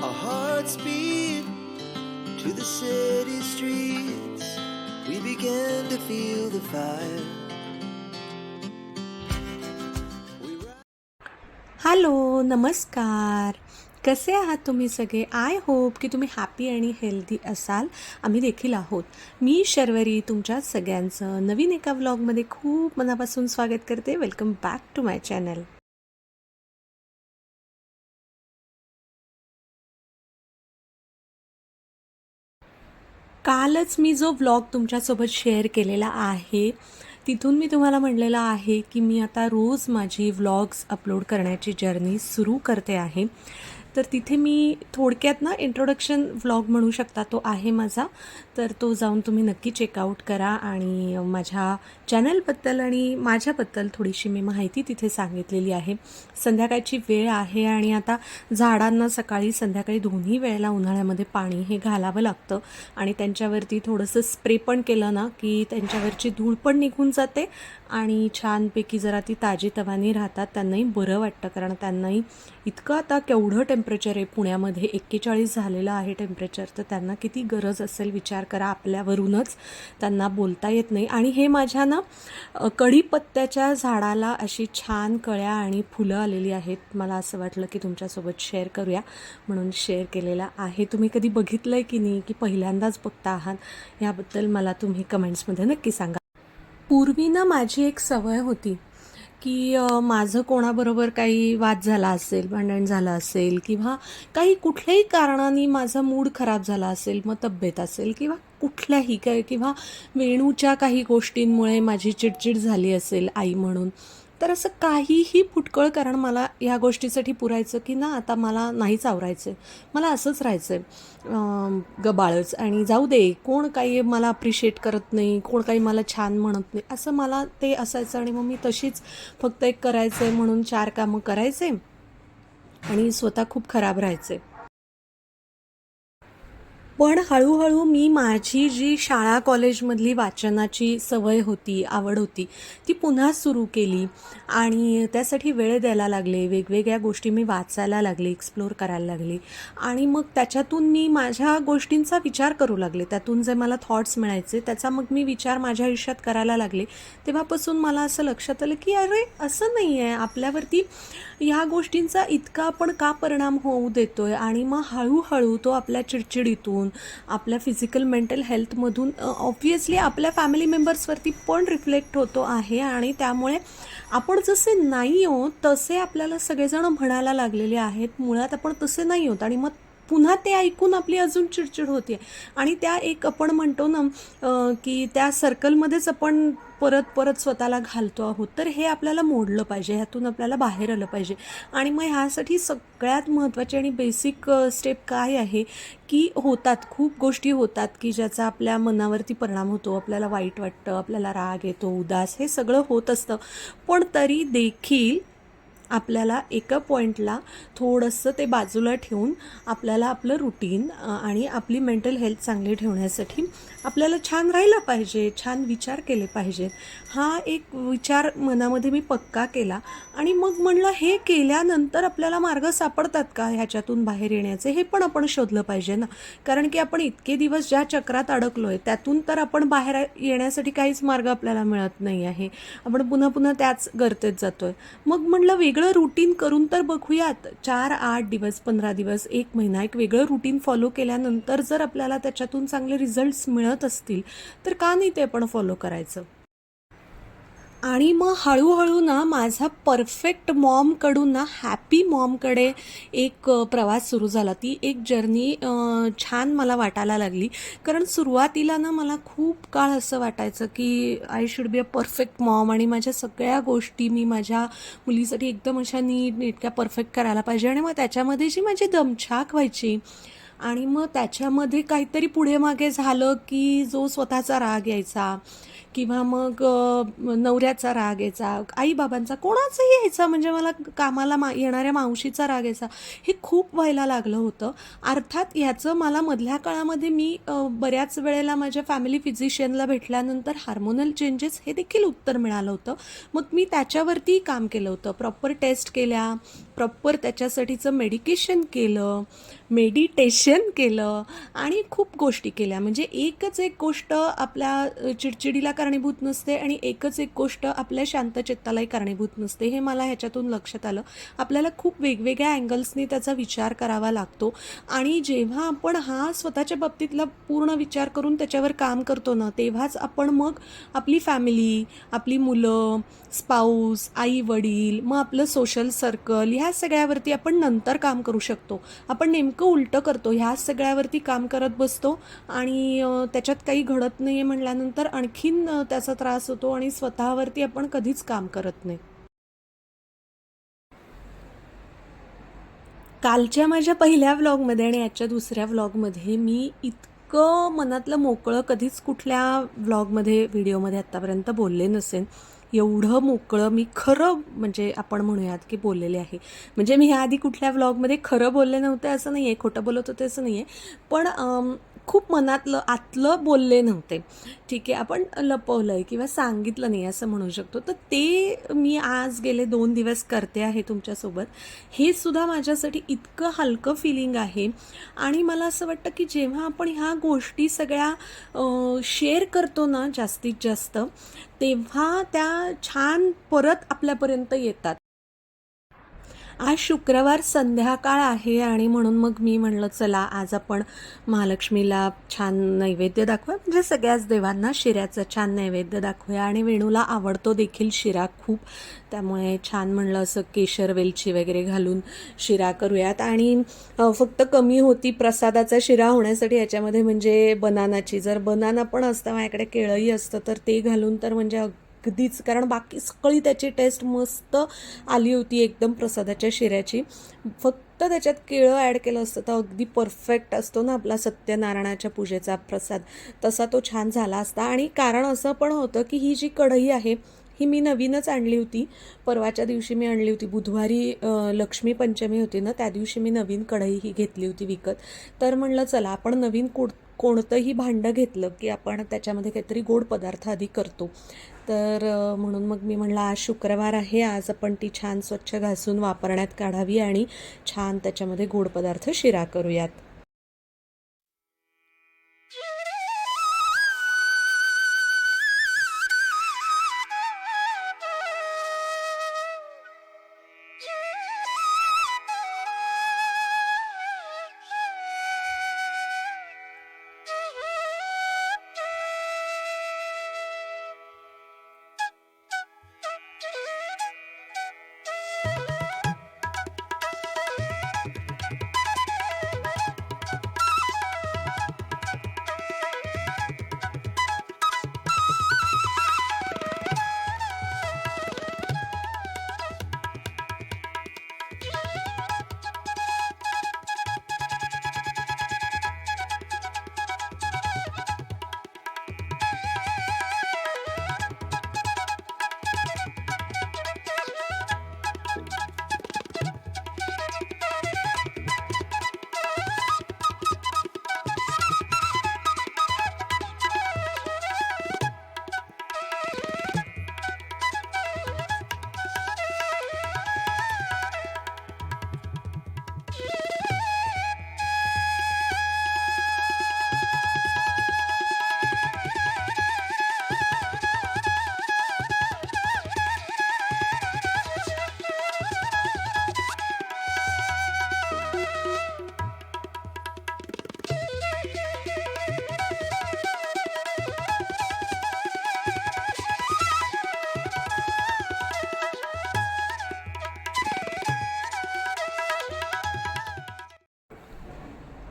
Our hearts beat to the city streets. We began to feel the fire. Hello नमस्कार. कसे आहात तुम्ही सगळे? आय होप की तुम्ही हॅपी आणि हेल्दी असाल. आम्ही देखील आहोत. मी शर्वरी तुमच्या सगळ्यांचं नवीन एका व्लॉगमध्ये खूप मनापासून स्वागत करते. Welcome back to my channel कालच मी जो व्लॉग तुमच्यासोबत शेअर केलेला आहे तिथून मी तुम्हाला म्हणलेलं आहे की मी आता रोज माझी व्लॉग्स अपलोड करण्याची जर्नी सुरू करते आहे. तर तिथे मी थोडक्यात ना इंट्रोडक्शन व्लॉग म्हणू शकता तो आहे माझा. तर तो जाऊन तुम्ही नक्की चेकआउट करा आणि माझ्या चॅनलबद्दल आणि माझ्याबद्दल थोडीशी मी माहिती तिथे सांगितलेली आहे. संध्याकाळची वेळ आहे आणि आता झाडांना सकाळी संध्याकाळी दोन्ही वेळेला उन्हाळ्यामध्ये पाणी हे घालावं लागतं. आणि त्यांच्यावरती थोडंसं स्प्रे पण केलं ना की त्यांच्यावरची धूळ पण निघून जाते आणि छानपैकी जरा ती ताजी तवानी राहतात. त्यांनाही बरं वाटतं कारण त्यांनाही इतकं आता केवढं टेम्परेचर आहे? पुण्यामध्ये एक्केचाळीस झालेलं आहे टेम्परेचर तर त्यांना किती गरज असेल? विचार करा. आपल्यावरूनच त्यांना बोलता येत नाही. आणि हे माझ्या ना कढीपत्त्याच्या झाडाला अशी छान कळ्या आणि फुलं आलेली आहेत. मला असं वाटलं की तुमच्यासोबत शेअर करूया. म्हणून शेअर केलेला आहे. तुम्ही कधी बघितलं आहे की नाही? की पहिल्यांदाच बघता आहात? याबद्दल मला तुम्ही कमेंट्समध्ये नक्की सांगा. पूर्वी ना माझी एक सवय होती. की माझं कोणाबरोबर काही वाद झाला असेल भांडण झालं असेल किंवा काही कुठल्याही कारणाने माझा मूड खराब झाला असेल मग तब्येत असेल किंवा कुठल्याही काय किंवा वेणूच्या काही गोष्टींमुळे माझी चिडचिड झाली असेल आई म्हणून तर असं काहीही फुटकळ कारण मला ह्या गोष्टीसाठी पुरायचं की ना आता मला नाहीच आवरायचं मला असंच राहायचं आहे गबाळच आणि जाऊ दे कोण काही मला अप्रिशिएट करत नाही कोण काही मला छान म्हणत नाही असं मला ते असायचं आणि मग मी तशीच फक्त एक करायचं आहे म्हणून चार कामं करायचे आणि स्वतः खूप खराब राहायचे पण हळूहळू मी माझी जी शाळा कॉलेजमधली वाचनाची सवय होती आवड होती ती पुन्हा सुरू केली. आणि त्यासाठी वेळ द्यायला लागले वेगवेगळ्या गोष्टी मी वाचायला लागले एक्सप्लोर करायला लागले. आणि मग त्याच्यातून मी माझ्या गोष्टींचा विचार करू लागले. त्यातून जे मला थॉट्स मिळायचे त्याचा मग मी विचार माझ्या आयुष्यात करायला लागले. तेव्हापासून मला असं लक्षात आलं की अरे असं नाही आहे आपल्यावरती ह्या गोष्टींचा इतका आपण का परिणाम होऊ देतोय? आणि मग हळूहळू तो आपल्या चिडचिडीतून आपल्या फिजिकल मेंटल हेल्थमधून ऑब्व्हियसली आपल्या फॅमिली मेंबर्सवरती पण रिफ्लेक्ट होतो आहे आणि त्यामुळे आपण जसे नाही आहोत तसे आपल्याला सगळेजण म्हणायला लागलेले आहेत. मुळात आपण तसे नाही आहोत आणि मग पुन्हा ते ऐकून आपली अजून चिडचिड होते आणि त्या एक आपण म्हणतो ना की त्या सर्कलमध्येच आपण परत परत स्वतःला घालतो आहोत. तर हे आपल्याला मोडलं पाहिजे ह्यातून आपल्याला बाहेर आलं पाहिजे. आणि मग ह्यासाठी सगळ्यात महत्त्वाची आणि बेसिक स्टेप काय आहे की होतात खूप गोष्टी होतात की ज्याचा आपल्या मनावरती परिणाम होतो. आपल्याला वाईट वाटतं आपल्याला राग येतो उदास हे सगळं होत असतं. पण तरी देखील आपल्याला एका पॉईंटला थोडंसं ते बाजूला ठेवून आपल्याला आपलं रुटीन आणि आपली मेंटल हेल्थ चांगली ठेवण्यासाठी आपल्याला छान राहिलं पाहिजे छान विचार केले पाहिजेत हा एक विचार मनामध्ये मी पक्का केला आणि मग म्हणलं हे केल्यानंतर आपल्याला मार्ग सापडतात का ह्याच्यातून बाहेर येण्याचे? हे पण आपण शोधलं पाहिजे ना. कारण की आपण इतके दिवस ज्या चक्रात अडकलो आहे त्यातून तर आपण बाहेर येण्यासाठी काहीच मार्ग आपल्याला मिळत नाही आहे. आपण पुन्हा पुन्हा त्याच गर्तेत जातो आहे मग म्हणलं वेगळं रुटीन करून तर बघूयात. चार आठ दिवस पंधरा दिवस एक महिना एक वेगळं रुटीन फॉलो केल्यानंतर जर आपल्याला त्याच्यातून चांगले रिझल्ट्स मिळत असतील तर का नाही ते आपण फॉलो करायचं? आणि मग हळूहळू ना माझा परफेक्ट मॉमकडून ना हॅपी मॉमकडे एक प्रवास सुरू झाला. ती एक जर्नी छान मला वाटायला लागली. कारण सुरुवातीला ना मला खूप काळ असं वाटायचं की I should be a perfect mom आणि माझ्या सगळ्या गोष्टी मी माझ्या मुलीसाठी एकदम अशा नीट नेटक्या परफेक्ट करायला पाहिजे. आणि मग त्याच्यामध्ये जी माझी दमछाक व्हायची आणि मग त्याच्यामध्ये काहीतरी पुढे मागे झालं की जो स्वतःचा राग यायचा किंवा मग नवऱ्याचा राग यायचा आईबाबांचा कोणाचाही यायचा म्हणजे मला कामाला मा येणाऱ्या मावशीचा राग यायचा हे खूप व्हायला लागलं होतं. अर्थात ह्याचं मला मधल्या काळामध्ये मी बऱ्याच वेळेला माझ्या फॅमिली फिजिशियनला भेटल्यानंतर हार्मोनल चेंजेस हे देखील उत्तर मिळालं होतं. मग मी त्याच्यावरती काम केलं होतं. प्रॉपर टेस्ट केल्या प्रॉपर त्याच्यासाठीचं मेडिकेशन केलं मेडिटेशन केलं आणि खूप गोष्टी केल्या. म्हणजे एकच एक गोष्ट आपल्या चिडचिडीला कारणीभूत नसते आणि एकच एक गोष्ट आपल्या शांतचित्तालाही कारणीभूत नसते. हे मला ह्याच्यातून लक्षात आलं. आपल्याला खूप वेगवेगळ्या अँगल्सनी त्याचा विचार करावा लागतो. आणि जेव्हा आपण हा स्वतःच्या बाबतीतला पूर्ण विचार करून त्याच्यावर काम करतो ना तेव्हाच आपण मग आपली फॅमिली आपली मुलं स्पाऊस आई वडील मग आपलं सोशल सर्कल ह्या सगळ्यावरती आपण नंतर काम करू शकतो. आपण नेमकं उलटं करतो. ह्या सगळ्यावरती काम करत बसतो आणि त्याच्यात काही घडत नाही आहे म्हणल्यानंतर आणखीन त्याचा त्रास होतो आणि स्वतःवरती आपण कधीच काम करत नाही. कालच्या माझ्या पहिल्या व्लॉगमध्ये आणि आजच्या दुसऱ्या व्लॉगमध्ये मी इतकं मनातलं मोकळं कधीच कुठल्या व्लॉगमध्ये व्हिडिओमध्ये आत्तापर्यंत बोलले नसेन. एवढं मोकळं मी खरं म्हणजे आपण म्हणूयात की बोललेले आहे. म्हणजे मी ह्या आधी कुठल्या व्लॉगमध्ये खरं बोलले नव्हते असं नाही आहे खोटं बोलत होते असं नाही आहे पण खूप मनातलं आतलं बोलले नव्हते. ठीक आहे आपण लपवलं आहे किंवा सांगितलं नाही असं म्हणू शकतो. तर ते मी आज गेले दोन दिवस करते आहे तुमच्यासोबत. हे सुद्धा माझ्यासाठी इतकं हलकं फिलिंग आहे. आणि मला असं वाटतं की जेव्हा आपण ह्या गोष्टी सगळ्या शेअर करतो ना जास्तीत जास्त तेव्हा त्या छान परत आपल्यापर्यंत येतात. आज शुक्रवार संध्याकाळ आहे आणि म्हणून मग मी म्हणलं चला आज आपण महालक्ष्मीला छान नैवेद्य दाखवूया. म्हणजे सगळ्याच देवांना शिऱ्याचं छान नैवेद्य दाखवूया आणि वेणूला आवडतो देखील शिरा खूप. त्यामुळे छान म्हणलं असं केशर वेलची वगैरे घालून शिरा करूयात. आणि फक्त कमी होती प्रसादाचा शिरा होण्यासाठी याच्यामध्ये म्हणजे बनानाची. जर बनाना पण असतं माझ्याकडे केळंही असतं तर ते घालून तर म्हणजे अगदीच कारण बाकी सगळी त्याची टेस्ट मस्त आली होती एकदम प्रसादाच्या शिऱ्याची. फक्त त्याच्यात केळं ॲड केलं असतं तर अगदी परफेक्ट असतो ना आपला सत्यनारायणाच्या पूजेचा प्रसाद. तसा तो छान झाला असता. आणि कारण असं पण होतं की ही जी कढई आहे ही मी नवीनच आणली होती. परवाच्या दिवशी मी आणली होती. बुधवारी लक्ष्मीपंचमी लक्ष्मी पंचमी होती ना त्या दिवशी मी नवीन कढई ही घेतली होती विकत. तर म्हणलं चला आपण नवीन कुड कोणतंही भांडं घेतलं की आपण त्याच्यामध्ये काहीतरी गोड पदार्थ आधी करतो. तर म्हणून मग मी म्हणलं आज शुक्रवार आहे आज आपण ती छान स्वच्छ घासून वापरण्यात काढावी आणि छान त्याच्यामध्ये गोड पदार्थ शिरा करूयात.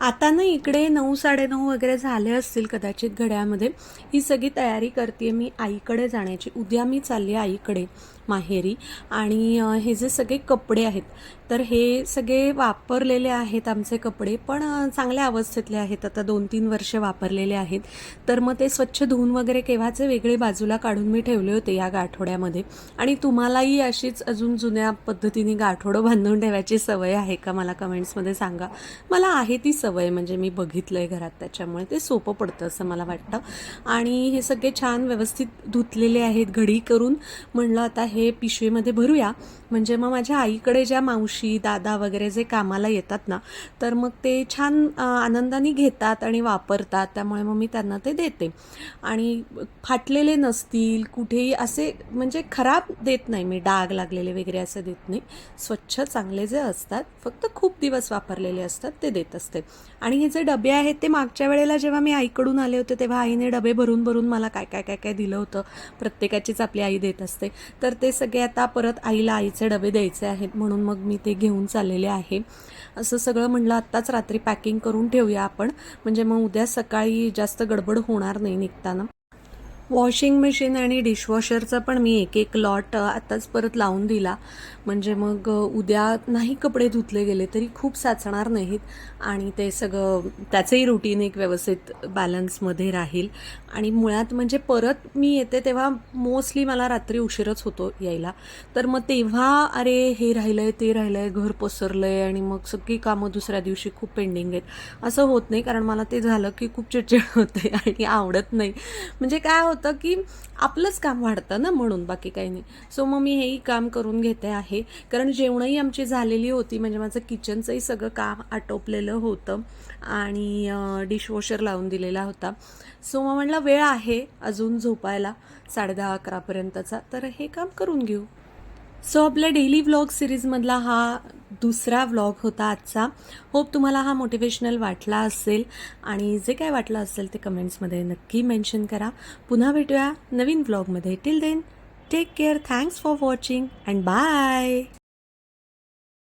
आता ना इकडे नऊ साडेनऊ वगैरे झाले असतील कदाचित घड्यामध्ये ही सगळी तयारी करते मी आईकडे जाण्याची. उद्या मी चालली आहे आईकडे. माहेरी आणि हे जे सगळे कपडे आहेत तर हे सगळे वापरलेले आहेत आमचे कपडे पण चांगल्या अवस्थेतले आहेत. आता दोन तीन वर्ष वापरलेले आहेत. तर मग ते स्वच्छ धुवून वगैरे केव्हाचे वेगळे बाजूला काढून मी ठेवले होते या गाठोड्यामध्ये. आणि तुम्हालाही अशीच अजून जुन्या पद्धतीने गाठोडं बांधून ठेवायची सवय आहे का मला कमेंट्समध्ये सांगा. मला आहे ती सवय म्हणजे मी बघितलं आहे घरात त्याच्यामुळे ते सोपं पडतं असं मला वाटतं. आणि हे सगळे छान व्यवस्थित धुतलेले आहेत घडी करून. म्हणलं आता हे हे पिशवीमध्ये भरूया. म्हणजे मग माझ्या आईकडे ज्या मावशी दादा वगैरे जे कामाला येतात ना तर मग ते छान आनंदाने घेतात आणि वापरतात. त्यामुळे मग मी त्यांना ते देते. आणि फाटलेले नसतील कुठेही असे म्हणजे खराब देत नाही मी. डाग लागलेले वगैरे असं देत नाही. स्वच्छ चांगले जे असतात फक्त खूप दिवस वापरलेले असतात ते देत असते. आणि हे जे डबे आहेत ते मागच्या वेळेला जेव्हा मी आईकडून आले होते तेव्हा आईने डबे भरून भरून मला काय काय काय काय दिलं होतं. प्रत्येकाचीच आपली आई देत असते. तर ते सगळे आता परत आईला आईचे डबे द्यायचे आहेत म्हणून मग मी ते घेऊन चाललेले आहे. असं सगळं म्हणलं आत्ताच रात्री पॅकिंग करून ठेवूया आपण. म्हणजे मग उद्या सकाळी जास्त गडबड होणार नाही निघताना. वॉशिंग मशीन आणि डिशवॉशरचा पण मी एक एक लॉट आत्ताच परत लावून दिला. म्हणजे मग उद्या नाही कपडे धुतले गेले तरी खूप साचणार नाहीत आणि ते सगळं त्याचंही रुटीन एक व्यवस्थित बॅलन्समध्ये राहील. आणि मुळात म्हणजे परत मी येते तेव्हा मोस्टली मला रात्री उशीरच होतो यायला. तर मग तेव्हा अरे हे राहिलं आहे ते राहिलं आहे घर पसरलं आहे आणि मग सगळी कामं दुसऱ्या दिवशी खूप पेंडिंग आहेत. असं होत नाही कारण मला ते झालं की खूप चिडचिड होते आणि आवडत नाही. म्हणजे काय होतं होतं की आपलंच काम वाढतं ना म्हणून बाकी काही नाही. सो मग मी हेही काम करून घेते आहे. कारण जेवणही आमची झालेली होती म्हणजे माझं किचनचंही सगळं काम आटोपलेलं होतं आणि डिशवॉशर लावून दिलेला होता. सो मग म्हटलं वेळ आहे अजून झोपायला साडेदहा अकरापर्यंतचा. तर हे काम करून घेऊ. सो आपल्या डेली व्लॉग सिरीजमधला हा दुसरा व्लॉग होता आजचा. होप तुम्हाला हा मोटिवेशनल वाटला असेल आणि जे काय वाटलं असेल ते कमेंट्समध्ये नक्की मेन्शन करा. पुन्हा भेटूया नवीन व्लॉगमध्ये till then take care thanks for watching and bye